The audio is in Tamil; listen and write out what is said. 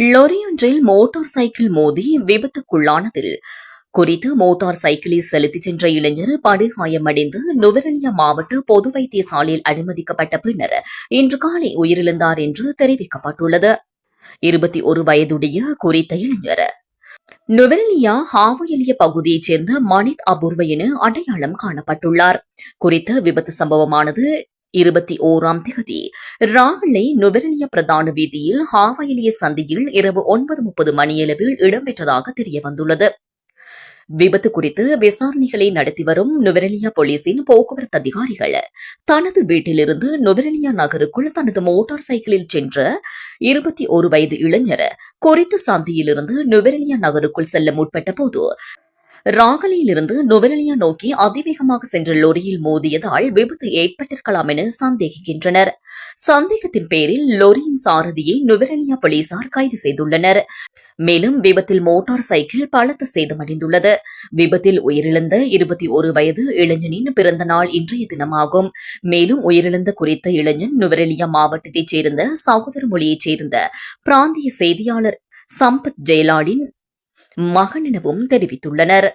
லொரியொன்றில் மோட்டார் சைக்கிள் மோதி விபத்துக்குள்ளானதில். குறித்து மோட்டார் சைக்கிளில் செலுத்திச் சென்ற இளைஞர் படுகாயமடைந்து நுவரெலியா மாவட்ட பொது வைத்தியசாலையில் அனுமதிக்கப்பட்ட பின்னர் இன்று காலை உயிரிழந்தார் என்று தெரிவிக்கப்பட்டுள்ளது. இருபத்தி ஒரு வயதுடைய குறித்த இளைஞர். நுவரெலியா ஹாவயலிய பகுதியைச் சேர்ந்த மனித் அபூர்வ என அடையாளம் காணப்பட்டுள்ளார். குறித்த விபத்து சம்பவமானது இருபத்தி ஓராம் திகதி ராகலை நுவரெலிய பிரதான வீதியில் ஹாவாயிலிய சந்தியில் இரவு ஒன்பது முப்பது மணியளவில் இடம்பெற்றதாக தெரியவந்துள்ளது. விபத்து குறித்து விசாரணைகளை நடத்தி வரும் நுவரெலியா போலீசின் போக்குவரத்து அதிகாரிகள் தனது வீட்டிலிருந்து நுவரெலியா நகருக்குள் தனது மோட்டார் சைக்கிளில் சென்ற இருபத்தி ஒரு வயது இளைஞர் குறித்த சந்தியிலிருந்து நுவரெலியா நகருக்குள் செல்ல முற்பட்ட போது ராகலியிலிருந்து நுவரெலியா நோக்கி அதிவேகமாக சென்ற லொரியில் மோதியதால் விபத்து ஏற்பட்டிருக்கலாம் என சந்தேகிக்கின்றனர். சந்தேகத்தின் பேரில் லொரியின் சாரதியை நுவரெலியா போலீசார் கைது செய்துள்ளனர். மேலும் விபத்தில் மோட்டார் சைக்கிள் பலத்த சேதமடைந்துள்ளது. விபத்தில் உயிரிழந்த இருபத்தி ஒரு வயது இளைஞனின் பிறந்த நாள் இன்றைய தினமாகும். மேலும் உயிரிழந்த குறித்த இளைஞன் நுவரெலியா மாவட்டத்தைச் சேர்ந்த சகோதர மொழியைச் சேர்ந்த பிராந்திய செய்தியாளர் சம்பத் ஜெயலாலின் மகன் எனவும் தெரிவித்துள்ளனர்.